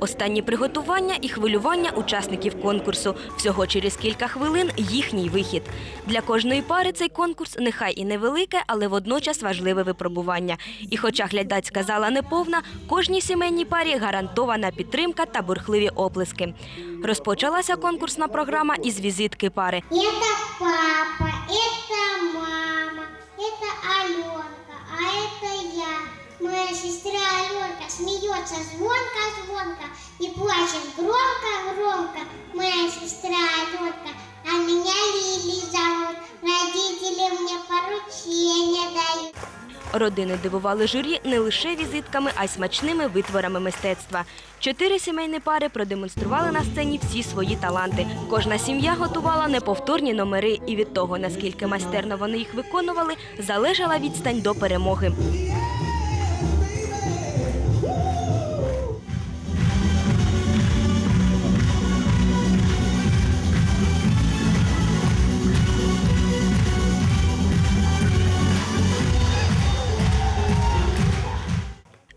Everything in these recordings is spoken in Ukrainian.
Останні приготування і хвилювання учасників конкурсу. Всього через кілька хвилин їхній вихід. Для кожної пари цей конкурс нехай і невелике, але водночас важливе випробування. І хоча глядацька зала неповна, кожній сімейній парі гарантована підтримка та бурхливі оплески. Розпочалася конкурсна програма із візитки пари. Это папа, это мама, это Аленка, а это я. Моя сестра Аленка смеется звонко-звонко и плачет громко-громко. Моя сестра Аленка, а меня Лили зовут. Родители мне поручения дают. Родини дивували журі не лише візитками, а й смачними витворами мистецтва. Чотири сімейні пари продемонстрували на сцені всі свої таланти. Кожна сім'я готувала неповторні номери, і від того, наскільки майстерно вони їх виконували, залежала відстань до перемоги.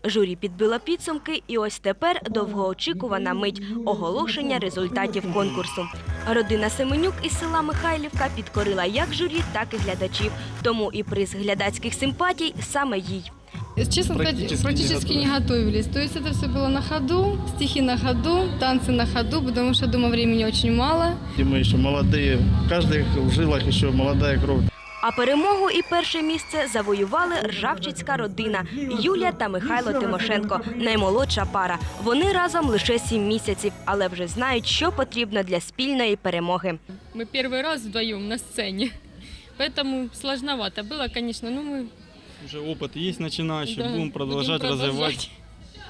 Журі підбило підсумки, і ось тепер довгоочікувана мить оголошення результатів конкурсу. Родина Семенюк із села Михайлівка підкорила як журі, так і глядачів. Тому і приз глядацьких симпатій саме їй. Честно сказать, Практически практически, не не, готовились. То есть это все было на ходу, стихи на ходу, танцы на ходу, потому что дома времени очень мало. И мы еще молодые, в каждых в жилах еще молодая кровь. А перемогу і перше місце завоювали ржавчицька родина Юлія та Михайло Тимошенко, наймолодша пара. Вони разом лише сім місяців, але вже знають, що потрібно для спільної перемоги. Мы первый раз вдвоем на сцене. Поэтому сложновато было, конечно, но мы Уже опыт есть начинающий, да, будем продолжать будем развивать.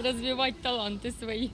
развивать таланты свои.